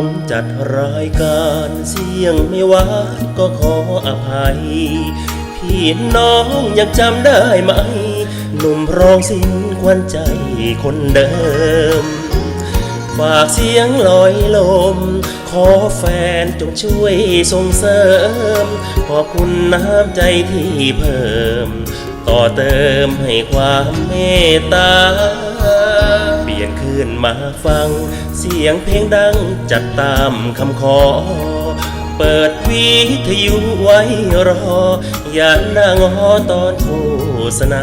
ผมจัดรายการเสียงไม่หวาก็ขออภัย พี่น้องยังจำได้ไหม หนุ่มร้องสิงควันใจคนเดิม ฝากเสียงลอยลม ขอแฟนจงช่วยส่งเสริม ขอบคุณน้ำใจที่เพิ่ม ต่อเติมให้ความเมตตาเปลี่ยนคื นมาฟัง เสียงเพลงดังจัดตามคำขอ เปิดวิทยุไว้รอ อย่านั่งอตอนโฆษณา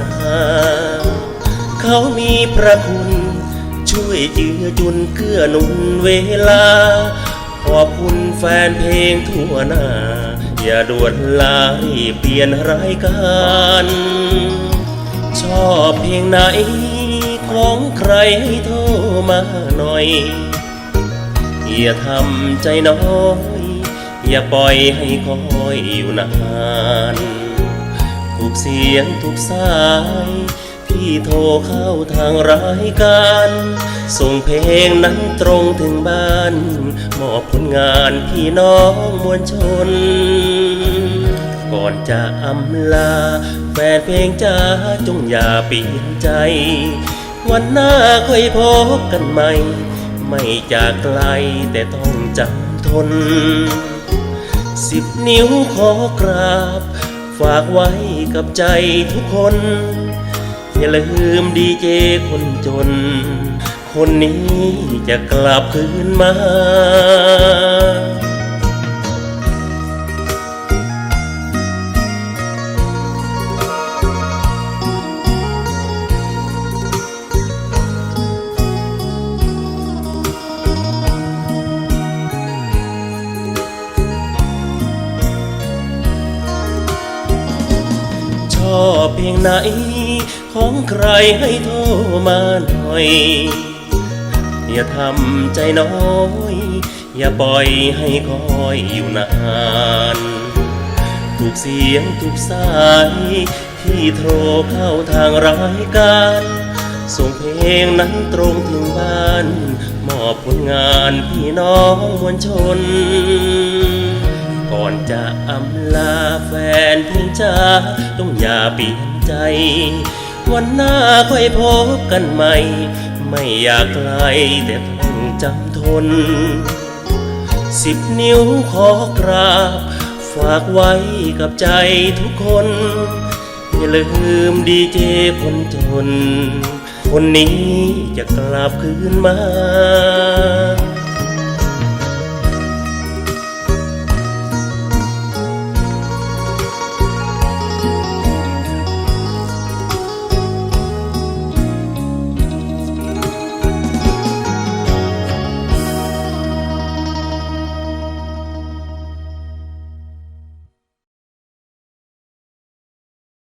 เขามีพระคุณ ช่วยเจือจุนเกื้อหนุนเวลา ขอบคุณแฟนเพลงทั่วหน้า อย่าด่วนลารีเปลี่ยนรายการ ชอบเพลงไหน ของใครให้โทรมาหน่อย อย่าทำใจน้อย อย่าปล่อยให้คอยอยู่นานทุกเสียงทุกสาย ที่โทรเข้าทางรายการ ส่งเพลงนั้นตรงถึงบ้าน มอบผลงานพี่น้องมวลชน ก่อนจะอำลา แฟนเพลงจ้าจงอย่าเปลี่ยนใจ วันหน้าค่อยพบกันใหม่ ไม่จากไกลแต่ต้องจำทน สิบนิ้วขอกราบ ฝากไว้กับใจทุกคน อย่าลืมดีเจคนจน คนนี้จะกลับคืนมา เพลงไหน ของใครให้โทรมาหน่อย อย่าทำใจน้อย อย่าปล่อยให้คอยอยู่นานทุกเสียงทุกสาย ที่โทรเข้าทางรายการส่งเพลงนั้นตรงถึงบ้าน มอบผลงานพี่น้องมวลชน ก่อนจะอำลาแฟน จาต้องอย่าเปลี่ยนใจ วันหน้าค่อยพบกันใหม่ ไม่อยากไกลแต่ต้องจำทน สิบนิ้วขอกราบ ฝากไว้กับใจทุกคน อย่าลืมดีเจคนจน คนนี้จะกลับคืนมา